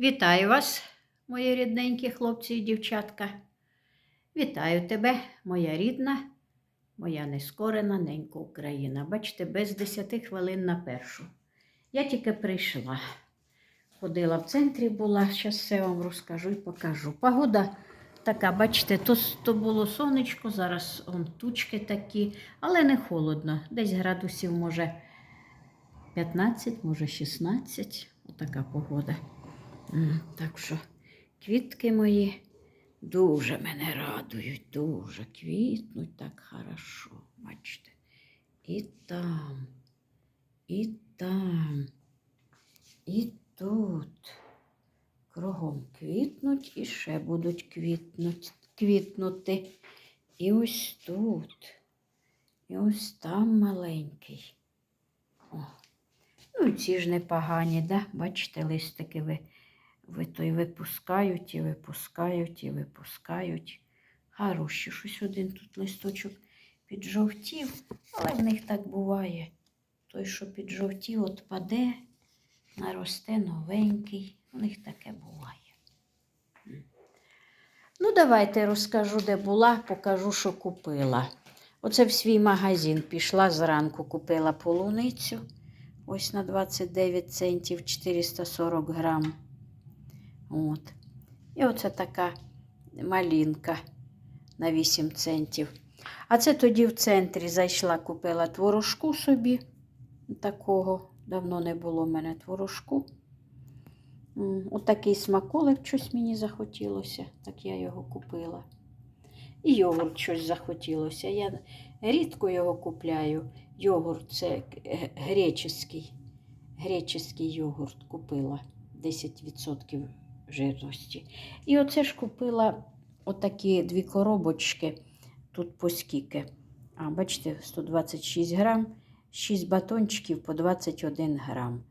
Вітаю вас, мої рідненькі хлопці і дівчатка. Вітаю тебе, моя рідна, моя нескорена ненька Україна. Бачите, без 10 хвилин на першу. Я тільки прийшла. Ходила в центрі була, зараз все вам розкажу і покажу. Погода така, бачите, то, то було сонечко, зараз он, тучки такі, але не холодно. Десь градусів, може, 15, може 16. Отака погода. Так що квітки мої дуже мене радують, дуже квітнуть так хорошо. Бачите. І там, і там, і тут. Кругом квітнуть і ще будуть квітнуть, квітнути. І ось тут. І ось там маленький. О. Ну, ці ж непогані, да? бачите, листики ви, ви той випускають і випускають і випускають. Хороші, щось один тут листочок піджовтів, але в них так буває. Той, що піджовтів, от паде, наросте новенький. У них таке буває. Ну, давайте розкажу, де була, покажу, що купила. Оце в свій магазин пішла зранку, купила полуницю. Ось на 29 центів 440 грам. От. І оце така малинка на 8 центів. А це тоді в центрі зайшла, купила творожку собі. Такого давно не було в мене творожку. Отакий смаколик щось мені захотілося, так я його купила. І йогурт щось захотілося. Я рідко його купляю. Йогурт це греческий. Греческий йогурт купила 10% жирності. І оце ж купила отакі дві коробочки. Тут по скільки. А, бачите, 126 грам, 6 батончиків по 21 грам.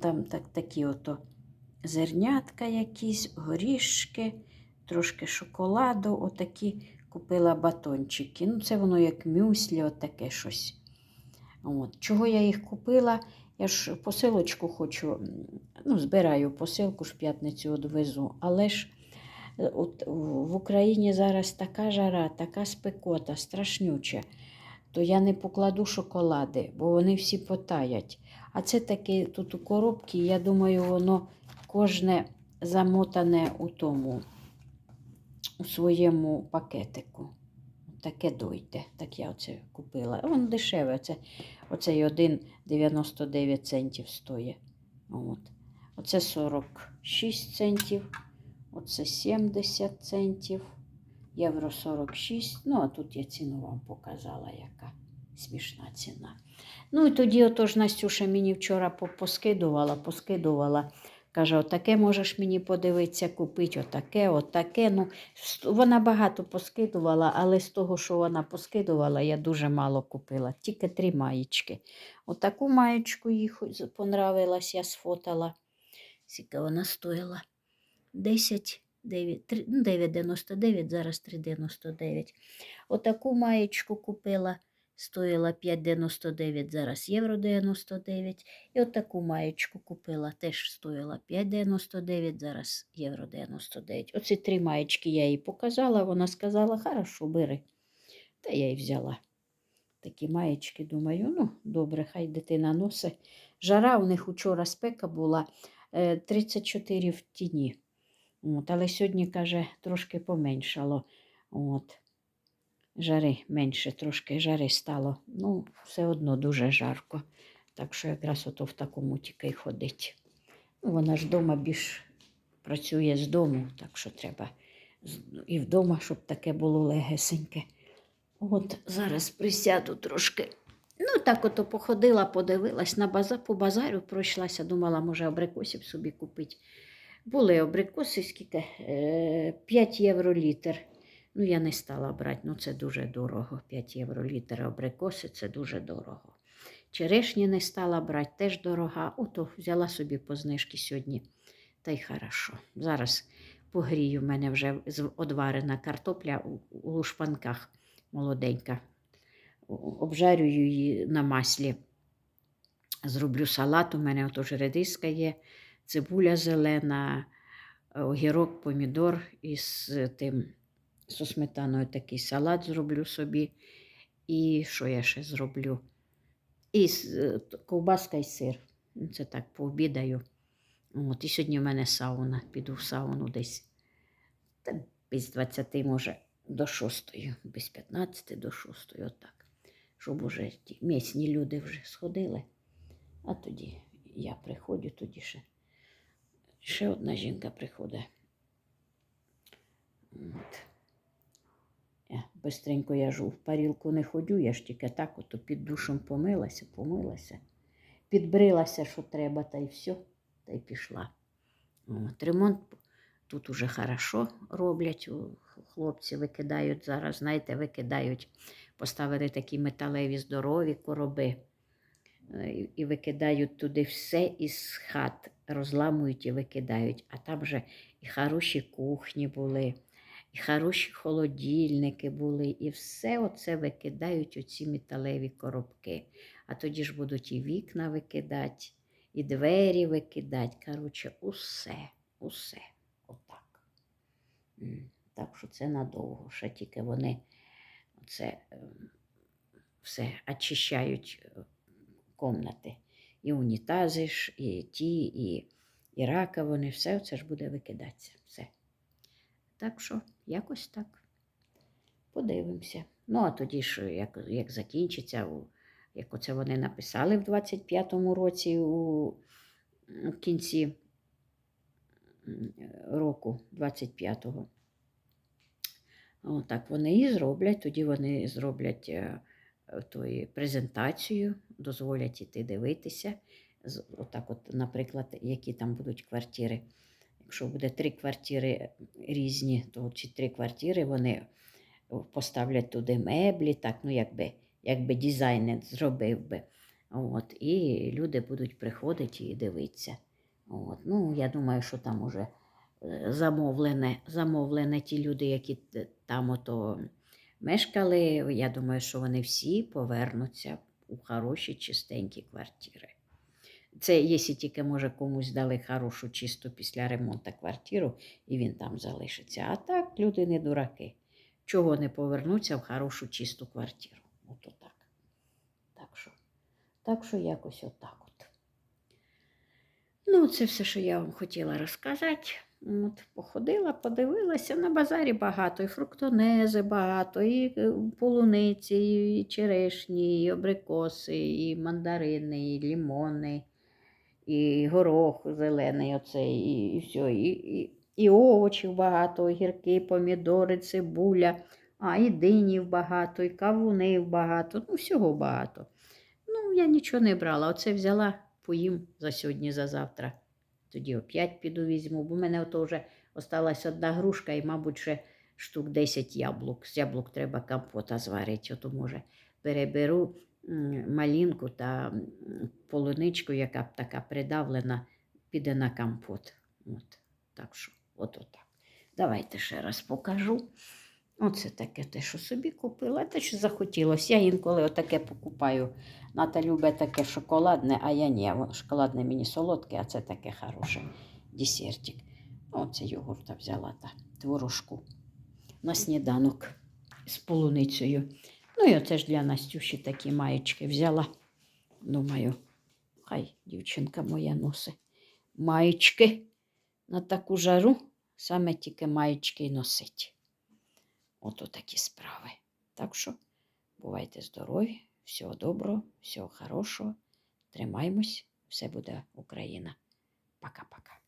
Там так, такі ото зернятка якісь, горішки, трошки шоколаду, отакі купила батончики. Ну, це воно як мюслі, отаке щось. От. Чого я їх купила? Я ж посилочку хочу, ну, збираю посилку ж п'ятницю одвезу, але ж е, от в Україні зараз така жара, така спекота, страшнюча, то я не покладу шоколади, бо вони всі потаять. А це таке тут у коробці, я думаю, воно кожне замотане у тому, у своєму пакетику. Таке дойде. Так я оце купила. Воно дешеве. Оце, оцей 1,99 центів стоїть. От. Оце 46 центів. Оце 70 центів. Євро 46. Ну, а тут я ціну вам показала, яка смішна ціна. Ну і тоді, отож, Настюша мені вчора поскидувала, поскидувала. Каже, отаке можеш мені подивитися, купити, отаке, отаке. Ну, вона багато поскидувала, але з того, що вона поскидувала, я дуже мало купила. Тільки три маєчки. Отаку маєчку їй понравилась, я сфотала. Скільки вона стоїла? 10, 9, три- ну, 9,99, зараз 3,99. Отаку маєчку купила, стоїла 5,99, зараз євро 99. І отаку маєчку купила, теж стоїла 5,99, зараз євро 99. Оці три маєчки я їй показала, вона сказала, хорошо, бери. Та я й взяла. Такі маєчки, думаю, ну, добре, хай дитина носить. Жара у них учора спека була е, 34 в тіні. От, але сьогодні, каже, трошки поменшало. От. Жари менше, трошки жари стало. Ну, все одно дуже жарко. Так що якраз ото в такому тільки й ходить. Ну, вона ж вдома більш працює з дому, так що треба і вдома, щоб таке було легесеньке. От зараз присяду трошки. Ну, так ото походила, подивилась на базар, по базарю пройшлася, думала, може, абрикосів собі купити. Були абрикоси, скільки? Е, 5 євро літр. Ну, я не стала брати, ну це дуже дорого. 5 євро літр абрикоси це дуже дорого. Черешні не стала брати, теж дорога. Ото взяла собі по знижки сьогодні. Та й хорошо. Зараз погрію, в мене вже одварена картопля у, лушпанках молоденька. Обжарюю її на маслі. Зроблю салат. У мене отож редиска є, цибуля зелена, огірок, помідор із тим зі сметаною такий салат зроблю собі. І що я ще зроблю? І е, ковбаска і сир. Ну, Це так пообідаю. От, і сьогодні в мене сауна. Піду в сауну десь та без 20, може, до 6, без 15 до 6, отак. Щоб уже ті місні люди вже сходили. А тоді я приходжу, тоді ще, ще одна жінка приходить. От. Я бистренько я ж в парілку не ходю, я ж тільки так ото під душем помилася, помилася, підбрилася, що треба, та й все, та й пішла. От, ремонт тут уже хорошо роблять. Хлопці викидають зараз, знаєте, викидають, поставили такі металеві здорові короби е, і- викидають туди все із хат, розламують і викидають. А там же і хороші кухні були, і хороші холодильники були, і все оце викидають у ці металеві коробки. А тоді ж будуть і вікна викидати, і двері викидати. Коротше, усе, усе. Отак. Так що це надовго. Ще тільки вони це все очищають е, комнати. І унітази ж, і ті, і, і раковини, все це ж буде викидатися. Все. Так що, якось так. Подивимося. Ну, а тоді ж, як, як закінчиться, як оце вони написали в 25-му році у, у кінці року 25-го. Отак вони і зроблять. Тоді вони зроблять е, тої презентацію, дозволять іти дивитися. Отак, от, наприклад, які там будуть квартири. Якщо буде три квартири різні, то ці три квартири вони поставлять туди меблі, так, ну якби, якби дизайнер зробив би. От, і люди будуть приходити і дивитися. От, ну, я думаю, що там уже е, замовлене, замовлене ті люди, які там ото мешкали. Я думаю, що вони всі повернуться у хороші чистенькі квартири. Це якщо тільки, може, комусь дали хорошу, чисту після ремонту квартиру, і він там залишиться. А так люди не дураки. Чого не повернуться в хорошу, чисту квартиру? От отак. Так що, так що якось отак от. Ну, це все, що я вам хотіла розказати. От, походила, подивилася, на базарі багато, і фруктонези багато, і е, полуниці, і черешні, і абрикоси, і мандарини, і лімони, і горох зелений, оцей, і, і все, і, і, і овочів багато, огірки, помідори, цибуля, а і динів багато, і кавунів багато, ну всього багато. Ну, я нічого не брала. Оце взяла, поїм за сьогодні, за завтра. Тоді опять піду візьму, бо в мене ото вже осталась одна грушка і, мабуть, ще штук 10 яблук. З яблук треба компота зварити. Ото, може, переберу м, малинку та полуничку, яка б така придавлена, піде на компот. От. Так що, от отак. Давайте ще раз покажу. Оце таке те, що собі купила, те, що захотілося. Я інколи отаке покупаю. Ната любить таке шоколадне, а я ні. Шоколадне мені солодке, а це таке хороше десертик. Оце йогурта взяла та творожку на сніданок з полуницею. Ну і оце ж для Настюші такі маєчки взяла. Думаю, хай дівчинка моя носить маєчки на таку жару, саме тільки маєчки й носить. Ото такі справи. Так що бувайте здорові, всього доброго, всього хорошого. Тримаймось, все буде Україна. Пока-пока.